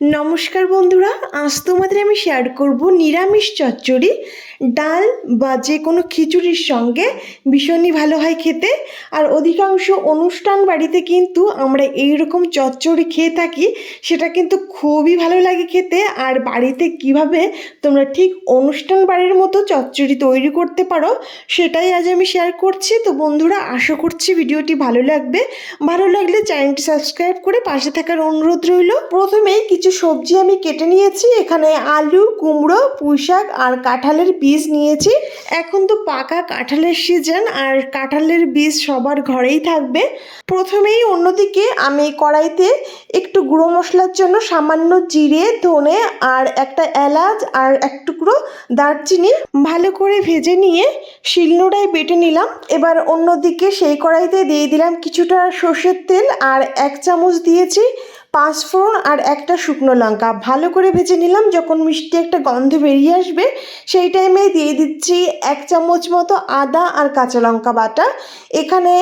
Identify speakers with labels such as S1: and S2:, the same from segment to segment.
S1: নমস্কার বন্ধুরা, আজ তোমাদের আমি শেয়ার করব নিরামিষ চচ্চড়ি, ডাল বা যে কোনো খিচুড়ির সঙ্গে ভীষণই ভালো হয় খেতে। আর অধিকাংশ অনুষ্ঠান বাড়িতে কিন্তু আমরা এই রকম চচ্চড়ি খেয়ে থাকি, সেটা কিন্তু খুবই ভালো লাগে খেতে। আর বাড়িতে কীভাবে তোমরা ঠিক অনুষ্ঠান বাড়ির মতো চচ্চড়ি তৈরি করতে পারো, সেটাই আজ আমি শেয়ার করছি। তো বন্ধুরা, আশা করছি ভিডিওটি ভালো লাগবে। ভালো লাগলে চ্যানেলটি সাবস্ক্রাইব করে পাশে থাকার অনুরোধ রইল। প্রথমেই কিছু সবজি আমি কেটে নিয়েছি। এখানে আলু, কুমড়ো, পুঁইশাক আর কাঁঠালের বীজ নিয়েছি। এখন তো পাকা কাঁঠালের সিজন আর কাঁঠালের বীজ সবার ঘরেই থাকবে। প্রথমেই অন্যদিকে আমি কড়াইতে একটু গুঁড়ো মশলার জন্য সামান্য জিরে, ধনে আর একটা এলাচ আর এক টুকরো দারচিনি ভালো করে ভেজে নিয়ে শিলনোড়ায় বেটে নিলাম। এবার অন্যদিকে সেই কড়াইতে দিয়ে দিলাম কিছুটা সর্ষের তেল আর এক চামচ দিয়েছি পাঁচফোড়ন আর একটা শুকনো লঙ্কা। ভালো করে ভেজে নিলাম, যখন মিষ্টি একটা গন্ধ বেরিয়ে আসবে, সেই টাইমে দিয়ে দিচ্ছি এক চামচ মতো আদা আর কাঁচা লঙ্কা বাটা। এখানে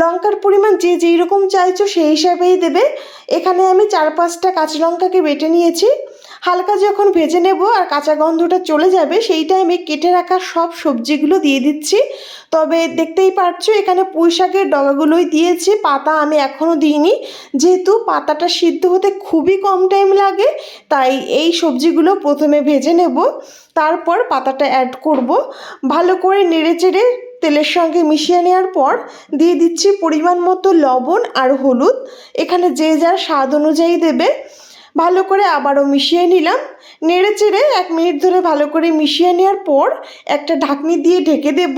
S1: লঙ্কার পরিমাণ যে যেই রকম চাইছো সেই হিসাবেই দেবে। এখানে আমি চার পাঁচটা কাঁচা লঙ্কাকে বেটে নিয়েছি। হালকা যখন ভেজে নেব আর কাঁচা গন্ধটা চলে যাবে, সেই টাইমে কেটে রাখা সব সবজিগুলো দিয়ে দিচ্ছি। তবে দেখতেই পারছ, এখানে পুঁই শাকের ডগাগুলোই দিয়েছি, পাতা আমি এখনও দিইনি। যেহেতু পাতাটা সিদ্ধ হতে খুবই কম টাইম লাগে, তাই এই সবজিগুলো প্রথমে ভেজে নেব, তারপর পাতাটা অ্যাড করব। ভালো করে নেড়ে চেড়ে তেলের সঙ্গে মিশিয়ে নেওয়ার পর দিয়ে দিচ্ছি পরিমাণ মতো লবণ আর হলুদ। এখানে যে যার স্বাদ অনুযায়ী দেবে। ভালো করে আবারও মিশিয়ে নিলাম। নেড়ে চেড়ে এক মিনিট ধরে ভালো করে মিশিয়ে নেওয়ার পর একটা ঢাকনি দিয়ে ঢেকে দেব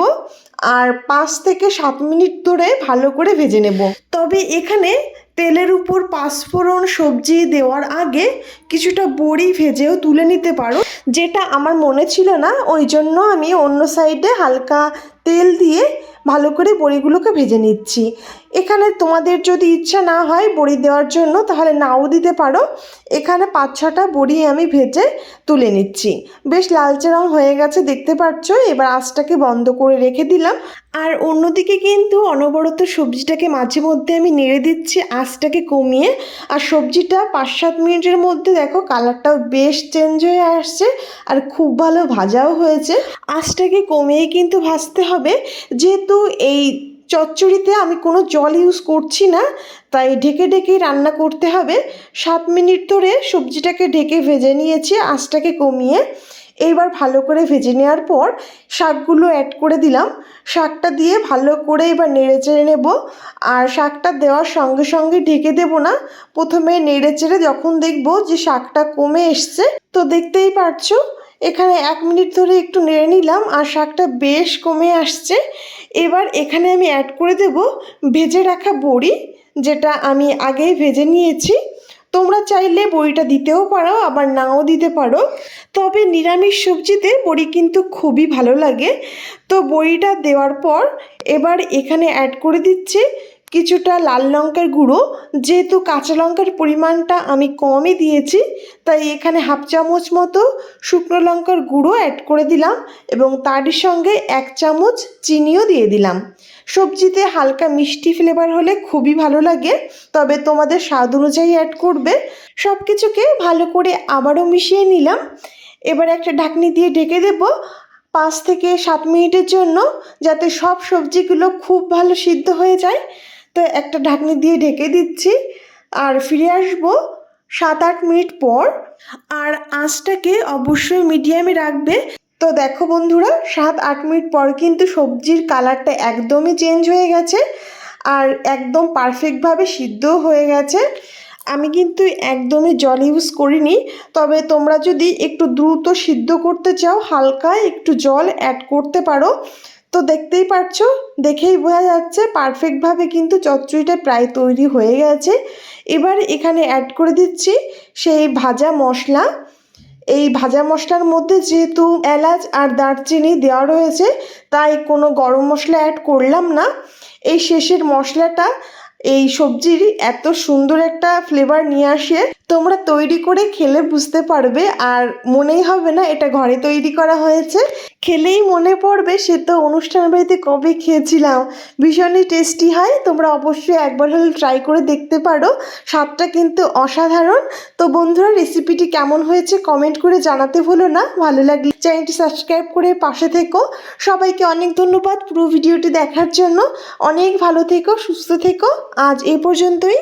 S1: আর পাঁচ থেকে সাত মিনিট ধরে ভালো করে ভেজে নেব। তবে এখানে তেলের উপর পাঁচফোড়ন সবজি দেওয়ার আগে কিছুটা বড়ি ভেজেও তুলে নিতে পারো, যেটা আমার মনে ছিল না। ওই জন্য আমি অন্য সাইডে হালকা তেল দিয়ে ভালো করে বড়িগুলোকে ভেজে নিচ্ছি। এখানে তোমাদের যদি ইচ্ছা না হয় বড়ি দেওয়ার জন্য, তাহলে নাও দিতে পারো। এখানে পাঁচ ছটা বড়ি আমি ভেজে তুলে নিচ্ছি। বেশ লালচে রং হয়ে গেছে, দেখতে পাচ্ছ? এবার আঁচটাকে বন্ধ করে রেখে দিলাম। আর অন্যদিকে কিন্তু অনবরত সবজিটাকে মাঝে মধ্যে আমি নেড়ে দিচ্ছি আঁচটাকে কমিয়ে। আর সবজিটা পাঁচ সাত মিনিটের মধ্যে দেখো কালারটাও বেশ চেঞ্জ হয়ে আসছে আর খুব ভালো ভাজাও হয়েছে। আঁচটাকে কমিয়ে কিন্তু ভাজতে হবে। যেহেতু এই চচ্চড়িতে আমি কোনো জল ইউজ করছি না, তাই ঢেকে ঢেকেই রান্না করতে হবে। সাত মিনিট ধরে সবজিটাকে ঢেকে ভেজে নিয়েছি আঁচটাকে কমিয়ে। এইবার ভালো করে ভেজে নেওয়ার পর শাকগুলো অ্যাড করে দিলাম। শাকটা দিয়ে ভালো করে এবার নেড়ে চেড়ে নেব। আর শাকটা দেওয়ার সঙ্গে সঙ্গে ঢেকে দেব না। প্রথমে নেড়ে চেড়ে যখন দেখব যে শাকটা কমে এসছে, তো দেখতেই পারছ এখানে এক মিনিট ধরে একটু নেড়ে নিলাম আর শাকটা বেশ কমে আসছে। এবার এখানে আমি অ্যাড করে দেব ভেজে রাখা বড়ি, যেটা আমি আগেই ভেজে নিয়েছি। তোমরা চাইলে বড়িটা দিতেও পারো, আবার নাও দিতে পারো। তবে নিরামিষ সবজিতে বড়ি কিন্তু খুবই ভালো লাগে। তো বড়িটা দেওয়ার পর এবার এখানে অ্যাড করে দিচ্ছি কিছুটা লাল লঙ্কার গুঁড়ো, যেহেতু কাঁচা লঙ্কার পরিমাণটা আমি কমই দিয়েছি, তাই এখানে হাফ চামচ মতো শুকনো লঙ্কার গুঁড়ো অ্যাড করে দিলাম এবং তারই সঙ্গে এক চামচ চিনিও দিয়ে দিলাম। সবজিতে হালকা মিষ্টি ফ্লেভার হলে খুবই ভালো লাগে, তবে তোমাদের স্বাদ অনুযায়ী অ্যাড করবে। সব কিছুকে ভালো করে আবারও মিশিয়ে নিলাম। এবার একটা ঢাকনি দিয়ে ঢেকে দেবো পাঁচ থেকে সাত মিনিটের জন্য, যাতে সব সবজিগুলো খুব ভালো সিদ্ধ হয়ে যায়। তো একটা ঢাকনি দিয়ে ঢেকে দিচ্ছি আর ফিরে আসব সাত আট মিনিট পর। আর আঁচটাকে অবশ্যই মিডিয়ামে রাখবে। তো দেখো বন্ধুরা, সাত আট মিনিট পর কিন্তু সবজির কালারটা একদমই চেঞ্জ হয়ে গেছে আর একদম পারফেক্টভাবে সিদ্ধও হয়ে গেছে। আমি কিন্তু একদমই জল ইউজ করিনি। তবে তোমরা যদি একটু দ্রুত সিদ্ধ করতে চাও, হালকা একটু জল অ্যাড করতে পারো। তো দেখতেই পারছ, দেখেই বোঝা যাচ্ছে পারফেক্টভাবে কিন্তু চচ্চড়িটা প্রায় তৈরি হয়ে গেছে। এবার এখানে অ্যাড করে দিচ্ছি সেই ভাজা মশলা। এই ভাজা মশলার মধ্যে যেহেতু এলাচ আর দারচিনি দেওয়া রয়েছে, তাই কোনো গরম মশলা অ্যাড করলাম না। এই শেষের মশলাটা, এই সবজির এত সুন্দর একটা ফ্লেভার নিয়ে আসে। তোমরা তৈরি করে খেলে বুঝতে পারবে, আর মনেই হবে না এটা ঘরে তৈরি করা হয়েছে। খেলেই মনে পড়বে সে তো অনুষ্ঠান বাড়িতে কবে খেয়েছিলাম। ভীষণই টেস্টি হয়, তোমরা অবশ্যই একবার হলে ট্রাই করে দেখতে পারো। স্বাদটা কিন্তু অসাধারণ। তো বন্ধুরা রেসিপিটি কেমন হয়েছে কমেন্ট করে জানাতে ভুলো না। ভালো লাগলে চ্যানেলটি সাবস্ক্রাইব করে পাশে থেকো। সবাইকে অনেক ধন্যবাদ পুরো ভিডিওটি দেখার জন্য। অনেক ভালো থেকো, সুস্থ থেকো। আজ এ পর্যন্তই।